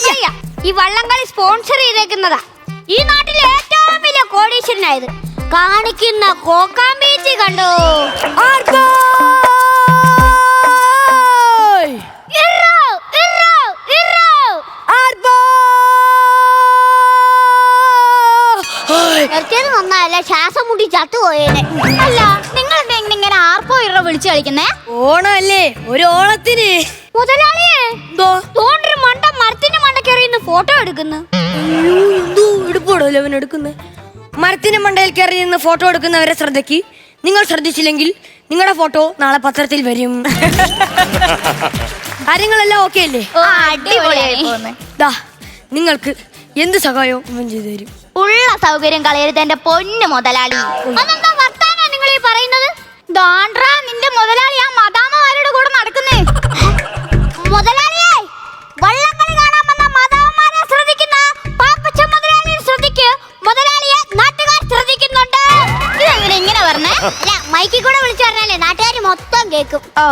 വള്ളംകളിയാ ഈ വള്ളംകളി സ്പോൺസർ ചെയ്തേക്കുന്നതാ. ഈ നാട്ടിലെ ഏറ്റവും വലിയ കോടീശ്വരനായത് കാണിക്കുന്ന കോക്കാൻ ബീച്ച് കണ്ടോ? ശ്വാസം മുട്ടി ചത്തുപോയേനെ. അല്ല നിങ്ങൾ എന്താ ഇങ്ങനെ ആർപ്പോ ഇറ വിളിച്ചു കളിക്കുന്നേ? ഓണമല്ലേ? ഒരു ഓണത്തിന്. മുതലാളിയെ തോണ്ടൊരു മണ്ട ഫോട്ടോ എടുക്കുന്നു. അയ്യോ, എന്തോ എടുപ്പോടോ അവൻ എടുക്കുന്നത് മരത്തിന് മണ്ടയിൽ കയറി നിന്ന് ഫോട്ടോ എടുക്കുന്നവരെ ശ്രദ്ധയ്ക്ക്. നിങ്ങൾ ശ്രദ്ധിച്ചില്ലെങ്കിൽ നിങ്ങളുടെ ഫോട്ടോ നാളെ പത്രത്തിൽ വരും. കാര്യങ്ങളെല്ലാം ഓക്കെ അല്ലേ. ദാ നിങ്ങൾക്ക് എന്ത് സഹായവും അവൻ ചെയ്തു തരും. ഉള്ള സൗകര്യം കളയരുത് എന്റെ പൊന്നു മുതലാളി. അതെന്താ വർത്താനാ നിങ്ങൾ ഈ പറയുന്നത്?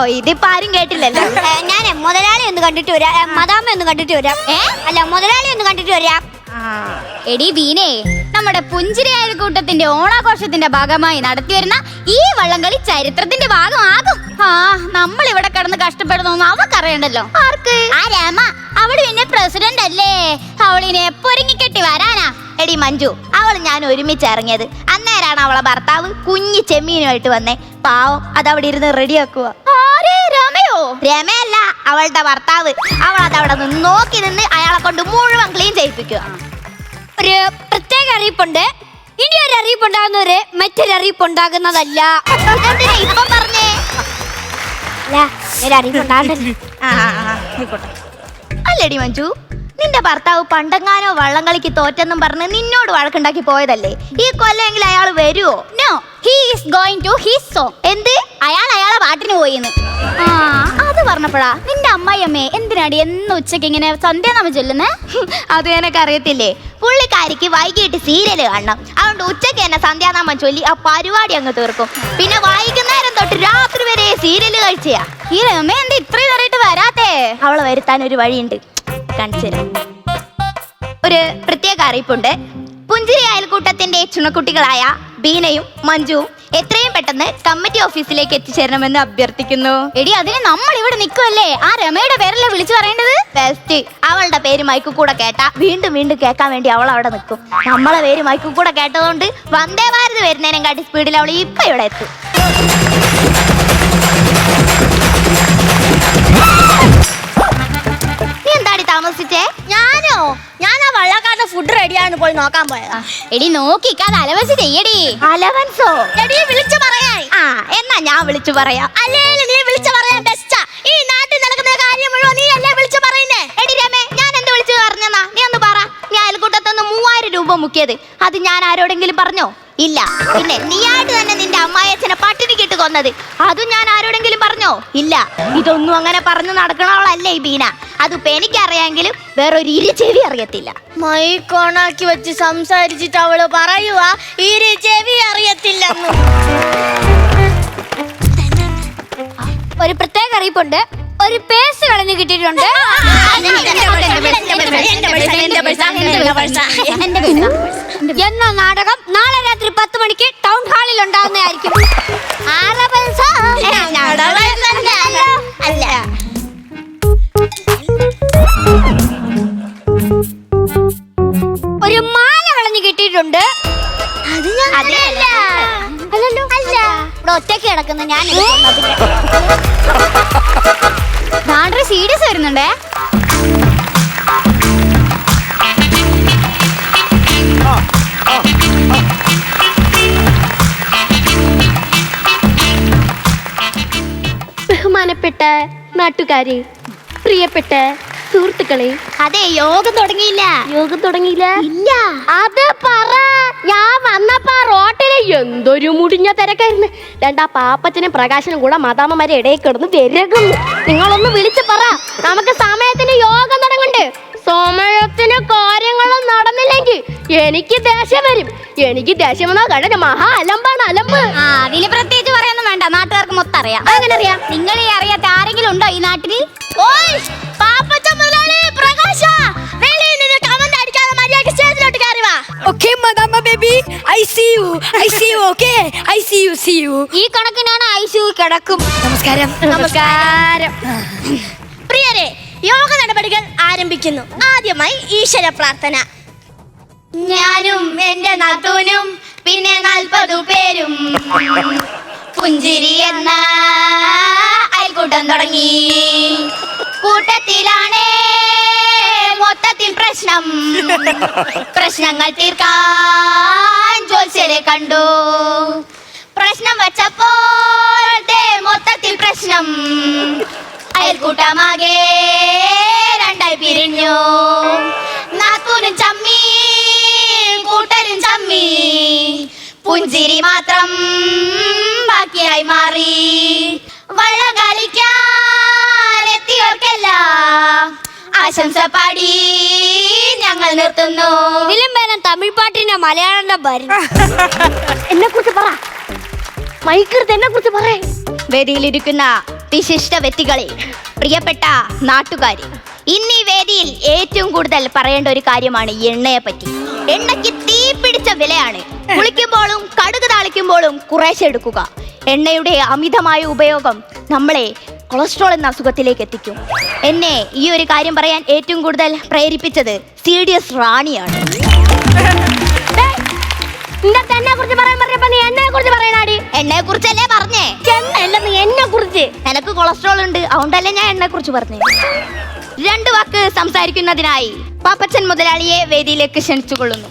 ഇതിപ്പോ ആരും കേട്ടില്ലല്ലോ. ഞാൻ ഞാനേ മുതലാളി ഒന്ന് കണ്ടിട്ട് വരാം. ഏ, മദാമ്മ ഒന്ന് കണ്ടിട്ട് വരാം. ഏ? അല്ല മുതലാളി ഒന്ന് കണ്ടിട്ട് വരാം. എടി വീനെ നമ്മുടെ പുഞ്ചിരിയായ കൂട്ടത്തിന്റെ ഓണാഘോഷത്തിന്റെ ഭാഗമായി നടത്തിവരുന്ന ഈ വള്ളംകളി ചരിത്രത്തിന്റെ ഭാഗമാകും. ആ നമ്മൾ ഇവിടെ കിടന്ന് കഷ്ടപ്പെടുന്നു അവക്കറിയണ്ടല്ലോ ആർക്ക്? ആ രാമ അവൾ പിന്നെ പ്രസിഡന്റ് അല്ലേ? അവളിനെ പൊരുങ്ങിക്കെട്ടി വരാനാ. എടി മഞ്ജു അവൾ ഞാൻ ഒരുമിച്ച് ഇറങ്ങിയത് അന്നേരാണ് അവളെ ഭർത്താവ് കുഞ്ഞി ചെമ്മീനുമായിട്ട് വന്നേ. പാവം അത് അതവിടെ ഇരുന്ന് റെഡിയാക്കുക രമയോ? രമയല്ല അവളുടെ ഭർത്താവ്. അവൾ അവിടെ നിന്ന് നോക്കി നിന്ന് അയാളെ കൊണ്ട് മുഴുവൻ ക്ലീൻ ചെയ്യിപ്പിക്കുക ഒരു പ്രത്യേക അറിയിപ്പുണ്ട്. ഇനി ഒരു അറിയിപ്പ് ഉണ്ടാകുന്നവര് മറ്റൊരു അറിയിപ്പ് ഉണ്ടാകുന്നതല്ല എന്തിനാ ഇപ്പൊ പറഞ്ഞേ? അല്ല ഒരു. അല്ലടി മഞ്ജു നിന്റെ ഭർത്താവ് പണ്ടങ്ങാനോ വള്ളംകളിക്ക് തോറ്റെന്നും പറഞ്ഞ് നിന്നോട് വഴക്കുണ്ടാക്കി പോയതല്ലേ? ഈ കൊല്ലെങ്കിൽ അയാൾ വരുവോ? No he is going to his song എന്ത്? അയാൾ അയാളെ പാട്ടിന് പോയിന്ന്. ആ അത് പറഞ്ഞപ്പോഴാ നിന്റെ അമ്മായിയമ്മേ എന്തിനാടി എന്ന് ഉച്ചയ്ക്ക് ഇങ്ങനെ സന്ധ്യാനാമ ചൊല്ലുന്നേ? അത് എനക്ക് അറിയത്തില്ലേ? പുള്ളിക്കാരിക്ക് വൈകിട്ട് സീരിയൽ കാണണം. അതുകൊണ്ട് ഉച്ചയ്ക്ക് തന്നെ സന്ധ്യാനാമം ചൊല്ലി ആ പരിപാടി അങ്ങ് തീർക്കും. പിന്നെ വൈകുന്നേരം തൊട്ട് രാത്രി വരെ സീരിയൽ കഴിച്ചയാ ഈ രമ എന്താ ഇത്രയും നേരമായിട്ട് വരാത്തേ? അവളെ വരുത്താൻ ഒരു വഴിയുണ്ട്. കാണിച്ചു തരാം. ഒരു പ്രത്യേക അറിയിപ്പുണ്ട്. പുഞ്ചിരി അയൽക്കൂട്ടത്തിന്റെ ചുണക്കുട്ടികളായ ബീനയും മഞ്ജുവും എത്രയും പെട്ടെന്ന് കമ്മിറ്റി ഓഫീസിലേക്ക് എത്തിച്ചേരണമെന്ന് അഭ്യർത്ഥിക്കുന്നു. എടി അതിന് നമ്മൾ ഇവിടെ നിൽക്കുമല്ലേ ആ രമയുടെ പേരല്ലേ വിളിച്ചു പറയേണ്ടത്? ബെസ്റ്റ്. അവളുടെ പേര് മൈക്കു കൂടെ കേട്ട വീണ്ടും വീണ്ടും കേൾക്കാൻ വേണ്ടി അവൾ അവിടെ നിൽക്കും. നമ്മളെ പേര് മൈക്കു കൂടെ കേട്ടതുകൊണ്ട് വന്ദേ ഭാരത് വരുന്നതിനെ കാട്ടി സ്പീഡിൽ അവൾ ഇപ്പൊ ഇവിടെ എത്തും. താമസിച്ചേ ഞാനോ? ഞാൻ ആ വള്ളക്കാരുടെ ഫുഡ് റെഡിയാണ് പോയി നോക്കാൻ പോയതാ. എടി നോക്കിക്കാ അലവൻസ് ചെയ്യടി. അലവൻസോ? എടി വിളിച്ചു പറയാൻ ആ എന്നാ ഞാൻ വിളിച്ചു പറയാം. അല്ലേ നീ വിളിച്ചു പറയാൻ ബെസ്റ്റാ ഈ നാട്ടിൽ നടക്കുന്ന കാര്യം മുഴുവൻ നീ അല്ലേ വിളിച്ചു പറയുന്നേ? എടി രമേ ഞാൻ എന്ത് വിളിച്ചു പറഞ്ഞെന്നാ? നീ ഒന്ന് പറ. ഞാൻ അയൽക്കൂട്ടത്തുനിന്ന് മൂവായിരം രൂപ മുക്കിയത്. അത് ഞാൻ ആരോടെങ്കിലും പറഞ്ഞോ? ഇല്ല. പിന്നെ നീ ആയിട്ട് തന്നെ നിന്റെ അമ്മായച്ഛനെ പട്ടിണിക്കിട്ട് കൊന്നത്. അതും ഞാൻ ആരോടെങ്കിലും പറഞ്ഞോ? ഇല്ല. ഇതൊന്നും അങ്ങനെ പറഞ്ഞു നടക്കണവളല്ലേ ഈ ബീന അതിപ്പോ എനിക്കറിയാമെങ്കിലും വേറൊരു ഇരി ചെവി അറിയത്തില്ല മൈക്ക് ഓണാക്കി വെച്ച് സംസാരിച്ചിട്ട് അവൾ പറയുക ഈ ചെവി അറിയത്തില്ലെന്ന് ഒരു പ്രത്യേക അറിയിപ്പുണ്ട് ഒരു പേസ് കളഞ്ഞു കിട്ടിയിട്ടുണ്ട് എന്ന നാടകം നാളെ രാത്രി പത്ത് മണിക്ക് ടൗൺ ഹാളിൽ ഉണ്ടാകുന്നതായിരിക്കും ആരാ പൈസ? അല്ല. ഒരു മാല കളഞ്ഞു കിട്ടിയിട്ടുണ്ട്. അതല്ല അല്ലല്ലോ. അല്ല. ഇവിടെ ഒറ്റയ്ക്ക് കിടക്കുന്ന ഞാൻ സീരിയസ് വരുന്നുണ്ടേ? ബഹുമാനപ്പെട്ട നാട്ടുകാരെ പ്രിയപ്പെട്ട സുഹൃത്തുക്കളെ. അതെ യോഗം തുടങ്ങിയില്ല. യോഗം തുടങ്ങിയില്ല? ഇല്ല. അത് പറ. ഞാൻ വന്നപ്പോ റോട്ടിൽ എന്തൊരു മുടിഞ്ഞ തിരക്കായിരുന്നു. രണ്ടാ പാപ്പച്ചനും പ്രകാശനും കൂടെ മാതാമ്മമാരെ ഇടയിൽ കിടന്ന് തിരകുന്നു നിങ്ങളൊന്ന് വിളിച്ചു പറ. നമുക്ക് സമയത്തിന് യോഗം സോമയത്തിന് കാര്യങ്ങളും നടന്നില്ലെങ്കിൽ എനിക്ക് ദേഷ്യം വരും. എനിക്ക് ദേഷ്യം വന്നാൽ കണ്ടത് മഹാ അലമ്പാണ് അലമ്പ്. ആ അതിൽ പ്രത്യേകിച്ച് പറയാനൊന്നും വേണ്ട. നാട്ടുകാർക്ക് മൊത്തം അറിയാം. അങ്ങനെ അറിയാം? നിങ്ങൾ ഈ അറിയാത്ത ആരെങ്കിലും ഉണ്ടോ ഈ നാട്ടിൽ ഓയ് പാപ്പച്ച കിടക്കും. നമസ്കാരം. നമസ്കാരം. പ്രിയരെ യോഗ നടപടികൾ ആരംഭിക്കുന്നു. ആദ്യമായി ഈശ്വര പ്രാർത്ഥന. ഞാനും എന്റെ നാത്തൂനും പിന്നെ നാൽപ്പതു പേരും. പുഞ്ചിരി എന്ന അയൽക്കൂട്ടം തുടങ്ങി. കൂട്ടത്തിലാണേ മൊത്തത്തിൽ പ്രശ്നം. പ്രശ്നങ്ങൾ തീർക്കാൻ ജോത്സ്യരെ കണ്ടു. പ്രശ്നം വച്ചപ്പോൾ മൊത്തത്തിൽ പ്രശ്നം. അയൽക്കൂട്ടമാകെ രണ്ടായി പിരിഞ്ഞു. നാത്തൂനും ചമ്മി കൂട്ടരും ചമ്മി. പുഞ്ചിരി മാത്രം ബാക്കിയായി മാറി. വള്ളം കളിക്കാനെത്തിയവർക്കെല്ലാം ആശംസ പാടി ഞങ്ങൾ നിർത്തുന്നു. ഇതിലും വേണം തമിഴ് പാട്ടിന്റെ മലയാളം എന്നെ കുറിച്ച് പറ. മൈക്കെടുത്ത് എന്നെ കുറിച്ച് പറ വേദിയിലിരിക്കുന്ന വിശിഷ്ട വ്യക്തികളെ പ്രിയപ്പെട്ട നാട്ടുകാരെ ഇന്ന് ഈ വേദിയിൽ ഏറ്റവും കൂടുതൽ പറയേണ്ട ഒരു കാര്യമാണ് എണ്ണയെ പറ്റി എണ്ണയ്ക്ക് തീ പിടിച്ച വിലയാണ്. കുളിക്കുമ്പോഴും കടുക് താളിക്കുമ്പോഴും കുറേശ്ശെ എടുക്കുക. എണ്ണയുടെ അമിതമായ ഉപയോഗം നമ്മളെ കൊളസ്ട്രോൾ എന്ന അസുഖത്തിലേക്ക് എത്തിക്കും. എന്നെ ഈ ഒരു കാര്യം പറയാൻ ഏറ്റവും കൂടുതൽ പ്രേരിപ്പിച്ചത് സി ഡി എസ് റാണിയാണ്. നിന്റെ എന്നെ കുറിച്ച് പറയാൻ പറഞ്ഞപ്പോ നീ എന്നെ കുറിച്ച് പറയണാടി. എണ്ണയെ കുറിച്ചല്ലേ പറഞ്ഞേ എണ്ണ നീ എന്നെ കുറിച്ച് എനക്ക് കൊളസ്ട്രോൾ ഉണ്ട് അതുകൊണ്ടല്ലേ ഞാൻ എന്നെ കുറിച്ച് പറഞ്ഞു. രണ്ട് വാക്ക് സംസാരിക്കുന്നതിനായി പാപ്പച്ചൻ മുതലാളിയെ വേദിയിലേക്ക് ക്ഷണിച്ചുകൊള്ളുന്നു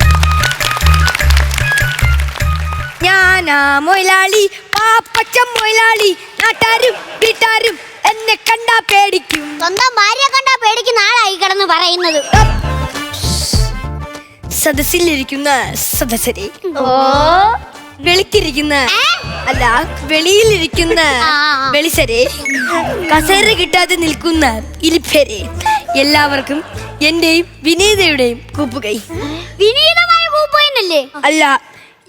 ഞാനാ മൊയിലാളി പാപ്പച്ചൻ മൊയിലാളി നാട്ടാരും വീട്ടാരും എന്നെ കണ്ടാ പേടിക്കും. സ്വന്തം ഭാര്യ കണ്ടാ പേടിക്കുന്ന ആളായി കിടന്ന് പറയുന്നത്. സദസ്സിലിരിക്കുന്ന സദസ്സരെ. ഓ. വെളിക്കിരിക്കുന്ന അല്ല വെളിയിലിരിക്കുന്ന വെളിച്ചരെ. വെളിസരെ കസേര കിട്ടാതെ നിൽക്കുന്ന ഇരിപ്പരെ. എല്ലാവർക്കും എന്റെയും വിനീതയുടെയും കൂപ്പുകൈ. വിനീതമായ അല്ല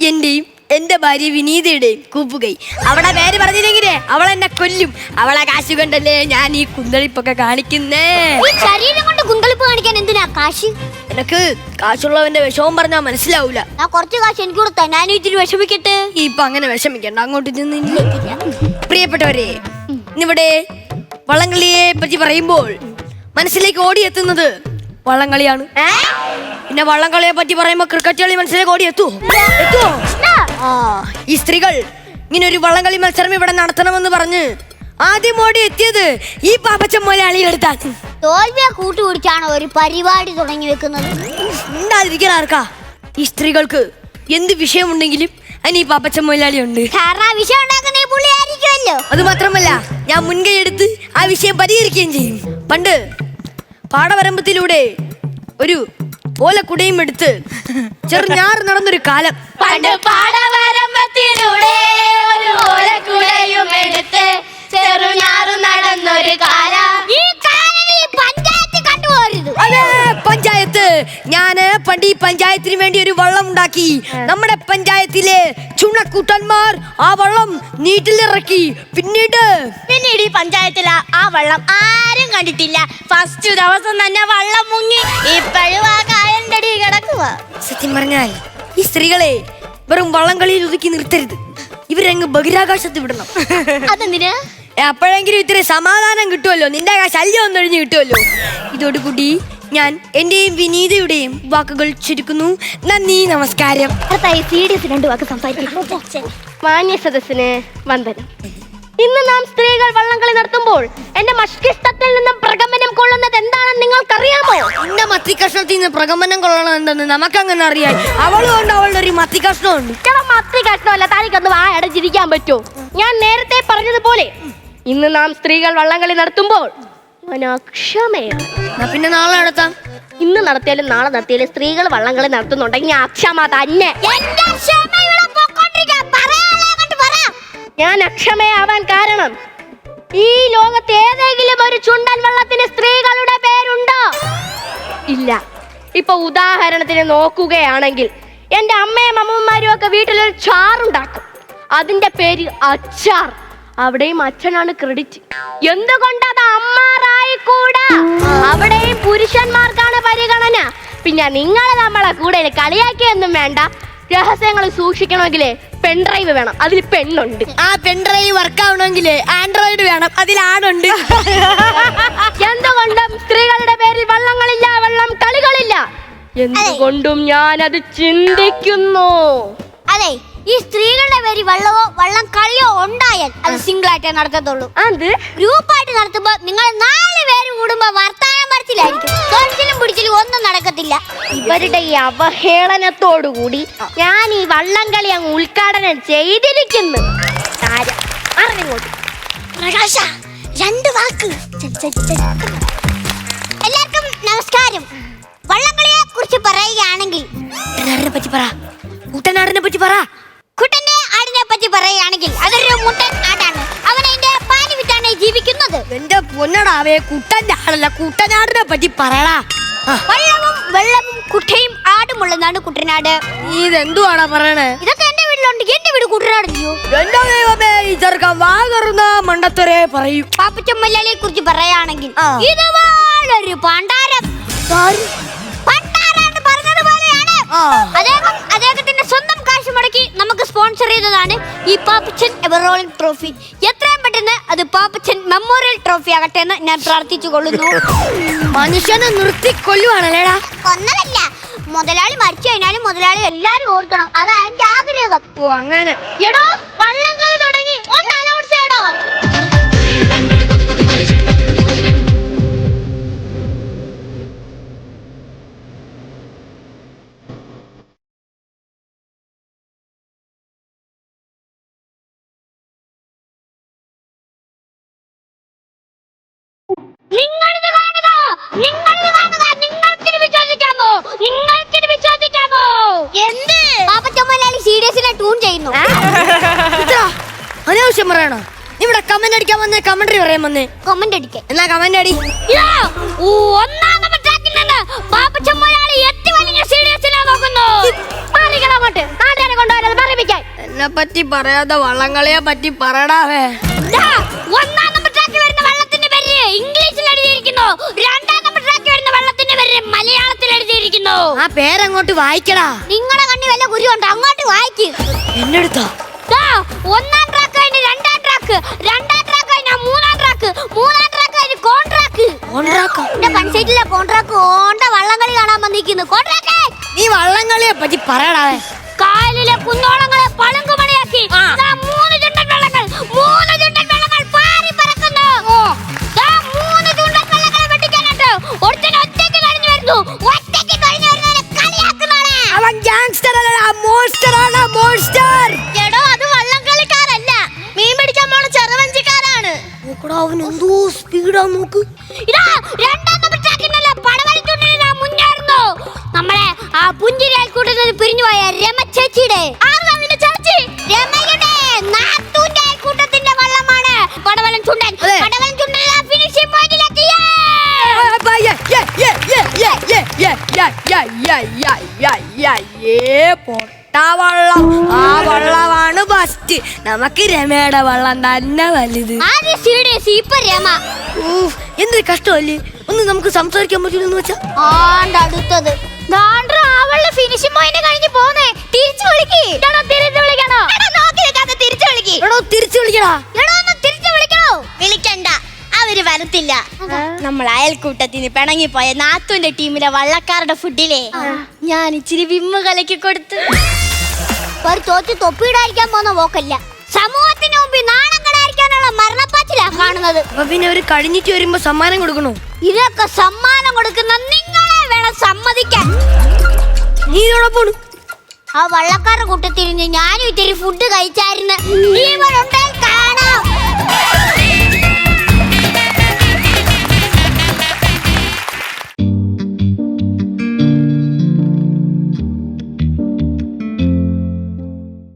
എന്റെയും എന്റെ ഭാര്യ വിനീതയുടെയും കൂപ്പുകൈ. അവളെ പേര് പറഞ്ഞില്ലെങ്കിലേ അവൾ എന്നെ കൊല്ലും. അവളെ കാശ് കൊണ്ടല്ലേ ഞാൻ ഈ കുന്തളിപ്പൊക്കെ കാണിക്കുന്നേ. ശരീരം കൊണ്ട് കുന്തളിപ്പ് കാണിക്കാൻ എന്തിനാ കാശ്? എനക്ക് കാശുള്ളവന്റെ വിഷമം പറഞ്ഞാൽ മനസ്സിലാവൂല. ഞാൻ കുറച്ച് കാശ് എനിക്ക് കൊടുത്താ ഞാൻ ഇച്ചിരി വിഷമിക്കട്ടെ? ഇപ്പൊ അങ്ങനെ വിഷമിക്കണ്ട അങ്ങോട്ട് പ്രിയപ്പെട്ടവരെ ഇന്നിവിടെ വള്ളംകളിയെ പറ്റി പറയുമ്പോൾ മനസ്സിലേക്ക് ഓടിയെത്തുന്നത് വള്ളംകളിയാണ്. പിന്നെ വള്ളംകളിയെ പറ്റി പറയുമ്പോ ക്രിക്കറ്റ് കളി മനസ്സിലേക്ക് ഓടിയെത്തുവോ എത്തുവോ ആ ഈ സ്ത്രീകൾ ഇങ്ങനെ ഒരു വള്ളംകളി മത്സരം ഇവിടെ നടത്തണമെന്ന് പറഞ്ഞ് ആദ്യം ഓടി എത്തിയത് ഈ പാപ്പച്ചൻ മുതലാളി എടുത്താണ് തോൽവിയെ കൂട്ടുപിടിച്ചാണ് ഒരു പരിപാടി തുടങ്ങി വെക്കുന്നത്. ഉണ്ടാതിരിക്കാൻ ആർക്കാ? ഈ സ്ത്രീകൾക്ക് എന്ത് വിഷയമുണ്ടെങ്കിലും അതിന് ഈ പാപ്പച്ചൻ മുതലാളി ഉണ്ട് കാരണം വിഷയം ഉണ്ടാക്കുന്ന ഈ അത് മാത്രമല്ല ഞാൻ മുൻകൈ എടുത്ത് ആ വിഷയം പരിഹരിക്കുകയും ചെയ്യും. പണ്ട് പാടവരമ്പത്തിലൂടെ ഒരു ഓലക്കുടയും എടുത്ത് ചെറുഞാറ് നടന്നൊരു കാലം. പണ്ട് പാടവരമ്പത്തിലൂടെ ഒരു ഓലക്കുടയും എടുത്ത് ചെറുഞാറു നടന്നൊരു കാലം. ഈ അതെ പഞ്ചായത്ത്. ഞാൻ പണ്ട് ഈ പഞ്ചായത്തിന് വേണ്ടി ഒരു വള്ളം ഉണ്ടാക്കി. നമ്മുടെ പഞ്ചായത്തിലെ ചുണക്കൂട്ടന്മാർ ആ വള്ളം നീട്ടിലിറക്കി. പിന്നീട് പിന്നീട് ഈ പഞ്ചായത്തില ആ വള്ളം ആരും കണ്ടിട്ടില്ല. ഫസ്റ്റ് ദിവസം തന്നെ വള്ളം മുങ്ങി. ഇപ്പോഴും ആ കായലിന്റെ അടി കിടക്കുക സത്യം പറഞ്ഞാൽ ഈ സ്ത്രീകളെ വെറും വള്ളം കളിയിൽ ഒതുക്കി നിർത്തരുത്. ഇവരങ്ങ് ബഹിരാകാശത്ത് വിടണം. അതെന്തിനാ? അപ്പോഴെങ്കിലും ഇത്തിരി സമാധാനം കിട്ടുമല്ലോ? നിന്റെ ശല്യം ഒന്നൊഴിഞ്ഞ് കിട്ടുമല്ലോ? ഇതോടുകൂടി ഞാൻ എന്റെയും വിനീതയുടെയും വാക്കുകൾ ചുരുക്കുന്നു. നന്ദി നമസ്കാരം. രണ്ടു വാക്ക് സംസാരിക്കും. മാന്യ സദസ്സിന് വന്ദനം. ഇന്ന് നാം സ്ത്രീകൾ വള്ളംകളി നടത്തുമ്പോൾ എന്റെ മസ്തിഷ്കത്തിൽ നിന്നും പ്രകമ്പനം കൊള്ളുന്നത് എന്താണെന്ന് നിങ്ങൾക്കറിയാമോ? എന്റെ മത്തി കഷ്ണത്തിൽ നിന്ന് പ്രകമ്പനം കൊള്ളണം എന്തെന്ന് നമുക്കങ്ങനെ അറിയാം. അവളും ഉണ്ട് അവളുടെ ഒരു മത്തി കഷ്ണമുണ്ട് ഇച്ചട മത്തി കഷ്ണമല്ല തനിക്കൊന്ന് വാ അടച്ചിരിക്കാൻ പറ്റുമോ ഞാൻ നേരത്തെ പറഞ്ഞതുപോലെ ഇന്ന് നാം സ്ത്രീകൾ വള്ളംകളി നടത്തുമ്പോൾ പിന്നെ നാളെ നടത്താം. ഇന്ന് നടത്തിയാലും നാളെ നടത്തിയാലും സ്ത്രീകൾ വള്ളംകളി നടത്തുന്നുണ്ടെങ്കിൽ ഞാൻ അക്ഷമ തന്നെ. ഞാൻ അക്ഷമയാവാൻ കാരണം ഈ ലോകത്ത് ഏതെങ്കിലും ഒരു ചുണ്ടൻ വള്ളത്തിന് സ്ത്രീകളുടെ പേരുണ്ടോ? ഇല്ല. ഇപ്പൊ ഉദാഹരണത്തിന് നോക്കുകയാണെങ്കിൽ എന്റെ അമ്മയും അമ്മമാരും ഒക്കെ വീട്ടിലൊരു ചാറുണ്ടാക്കും. അതിന്റെ പേര് അച്ചാർ. അവിടെയും അച്ഛനാണ് ക്രെഡിറ്റ് എന്തുകൊണ്ടത് അമ്മാറായിക്കൂടാ? അവിടെയും പുരുഷന്മാർക്കാണ് പരിഗണന. പിന്നെ നിങ്ങൾ നമ്മളെ കൂടെ കളിയാക്കിയൊന്നും വേണ്ട. രഹസ്യങ്ങൾ സൂക്ഷിക്കണമെങ്കിലേ പെൺഡ്രൈവ് വേണം. അതിൽ പെണ്ണുണ്ട്. ആ പെൺഡ്രൈവ് വർക്ക് ആവണമെങ്കിൽ ആൻഡ്രോയിഡ് വേണം. അതിൽ ആണുണ്ട്. എന്തുകൊണ്ടും സ്ത്രീകളുടെ പേരിൽ വള്ളങ്ങളില്ല വള്ളം കളികളില്ല. എന്തുകൊണ്ടും ഞാനത് ചിന്തിക്കുന്നു. അതെ. ഈ സ്ത്രീകളുടെ പേര് വെള്ളമോ വള്ളം കളിയോ ഉണ്ടായാൽ അത് സിംഗിൾ ആയിട്ടേ നടത്തത്തുള്ളൂ അത്? ഗ്രൂപ്പായിട്ട് നടത്തുമ്പോ നിങ്ങൾ നാല് പേര് കൂടുമ്പോ വർത്താനം പറച്ചിലായിരിക്കും. പിടിച്ചിലും ഒന്നും നടക്കത്തില്ല. ഇവരുടെ ഈ അവഹേളനത്തോടുകൂടി ഞാൻ ഈ വള്ളം കളി അങ്ങ് ഉദ്ഘാടനം ചെയ്തിരിക്കുന്നു? അറിഞ്ഞിങ്ങോട്ട് പ്രകാശ രണ്ട് വാക്ക്. എല്ലാവർക്കും നമസ്കാരം. വള്ളംകളിയെ കുറിച്ച് പറയുകയാണെങ്കിൽ പറ്റി പറ. കൂട്ടനാടിനെ പറ്റി പറ. കുട്ടന്റെ ആടിനെ പറ്റി പറയുകയാണെങ്കിൽ അതൊരു മുട്ടൻ ആടാണ്. അവൻ അതിന്റെ പാൽ വിറ്റാണ് ജീവിക്കുന്നത്. എന്റെ പൊന്നടാവേ കുട്ടന്റെ ആടല്ല കുട്ടനാടിനെ പറ്റി പറയടാ. വെള്ളവും വള്ളവും കുട്ടയും ആടുമുള്ളതാണ് കുട്ടനാട്. ഇതെന്തുവാടാ പറയണേ? ഇതൊക്കെ എന്റെ വീട്ടിലുണ്ട്. എന്റെ വീട് കുട്ടനാടിയോ എന്റെ ദൈവമേ ഈ ചെറുക്കൻ വാ കറുന്ന മണ്ടത്തരെ പറയും. പാപ്പച്ചമ്മല്ലാലിയെ കുറിച്ച് പറയുകയാണെങ്കിൽ ആ. ഇതുപോലൊരു പണ്ടാരം. പണ്ടാരാണ് പറഞ്ഞതുപോലെയാണ്. ആ. അദ്ദേഹം അദ്ദേഹത്തിന്റെ സ്വന്തം കാശ് മുടക്കി നമുക്ക് സ്പോൺസർ ചെയ്തതാണ് ഈ പാപ്പച്ചൻ എവറോളിംഗ് ട്രോഫി എത്രയും പെട്ടെന്ന് അത് പാപ്പച്ചൻ മെമ്മോറിയൽ ട്രോഫി ആകട്ടെ എന്ന് ഞാൻ പ്രാർത്ഥിച്ചു കൊള്ളുന്നു. മനുഷ്യനെ നിർത്തി കൊല്ലുവാണല്ലേടാ? കൊന്നതല്ല. മുതലാളി മരിച്ചു കഴിഞ്ഞാലും മുതലാളി എല്ലാരും ഓർക്കണം. അതാ എന്റെ ആഗ്രഹം. ഓ അങ്ങനെ. എടോ വള്ളംകളി തുടങ്ങി. ഒന്ന് അനൗൺസ് നിങ്ങളിത് കാണുക! നിങ്ങളിത് കാണുക! നിങ്ങൾക്കിത് വിശ്വസിക്കാമോ? നിങ്ങൾക്കിത് വിശ്വസിക്കാമോ? എന്ത്? പാപ്പച്ചമ്മലാലി സീരിയസിനെ ട്യൂൺ ചെയ്യുന്നു. അനാവശ്യം പറയണോ. ഇവിടെ കമന്റ് അടിക്കാൻ വന്നേ കമന്ററി പറയാൻ വന്നേ. കമന്റ് അടിക്കാൻ എന്നാ കമന്റ് അടി. ഇതാ, ഓ, ഒന്നാം നമ്പർ പറ്റി നിന്ന് എഴുതിയിരിക്കുന്നു ആ പേരങ്ങോട്ട് വായിക്കടാ. നിങ്ങളെ കണ്ണി വല്ല കുരുണ്ട് അങ്ങോട്ട് വായിക്ക്. എന്നെടുത്തോ? ഒന്നാം ട്രാക്ക് കഴിഞ്ഞ് രണ്ടാം ട്രാക്ക് രണ്ടാം ട്രാക്ക് കഴിഞ്ഞ മൂന്നാം ട്രാക്ക് മൂന്നാം ട്രാക്ക് കഴിഞ്ഞ് കോൺട്രാക്ക് കോൺട്രാക്കോ? എന്റെ പഞ്ചായത്തിലെ കോൺട്രാക്ക് ഓണ്ട വള്ളംകളി കാണാൻ വന്നിരിക്കുന്നു. കോൺട്രാക്ക് നീ വള്ളംകളിയെ പറ്റി പറയടാ. കായലിലെ കുന്നോളങ്ങളെ പളുങ്കുമണിയാക്കി ദാ ഗാങ്സ്റ്റർ അല്ലടാ മോൺസ്റ്റർ ആണ് മോൺസ്റ്റർ എടോ അത് വള്ളംകളിക്കാരല്ല മീൻ പിടിക്കാൻ പോണ ചെറുവഞ്ചിക്കാരാണ്. അവൻ എന്തോ സ്പീഡാ നോക്ക്. ഇതാ നമുക്ക് രമയുടെ വള്ളം തന്നെ വലുത്. ആദ്യ സീഡിയസ് ഇപ്പൊ രമ. ഊഫ്, എന്തൊരു കഷ്ടമല്ലേ? ഒന്ന് നമുക്ക് സംസാരിക്കാൻ പറ്റില്ലെന്ന് വെച്ചാ. ആണ്ടടുത്തത് അവളുടെ ഫിനിഷിംഗ് പോയിന്റ് കഴിഞ്ഞ് പോന്നേ. തിരിച്ചു വിളിക്ക്. തിരിച്ചു വിളിക്കണോ? നോക്കി നിൽക്കാതെ തിരിച്ചു വിളിക്ക്. എടോ തിരിച്ചു വിളിക്കടാ. എടാ ഒന്ന് തിരിച്ചു വിളിക്കണോ? വിളിക്കണ്ട. അവർ വരത്തില്ല. നമ്മൾ അയൽക്കൂട്ടത്തിന് പിണങ്ങിപ്പോയ നാത്തുവിന്റെ ടീമിലെ വള്ളക്കാരുടെ ഫുഡിലെ ഞാൻ ഇച്ചിരി വിമ്മ കലക്കി കൊടുത്തു. ഒരു തോറ്റ് തൊപ്പിയിടായിരിക്കാൻ പോകുന്ന പോക്കല്ല സമൂഹത്തിന് മുമ്പിൽ നാണം കടായിരിക്കാനുള്ള മരണപ്പാച്ചിലാ കാണുന്നത്. അപ്പൊ പിന്നെ അവർ കഴിഞ്ഞിട്ട് വരുമ്പോ സമ്മാനം കൊടുക്കണോ? ഇതൊക്കെ സമ്മാനം കൊടുക്കുന്ന നിങ്ങളെ വേണം സമ്മതിക്കാൻ. നീ പോണു? ആ വള്ളക്കാരുടെ കൂട്ടത്തിരിഞ്ഞ് ഞാനും ഇത്തിരി ഫുഡ് കഴിച്ചായിരുന്നു. ഇവരുണ്ടേ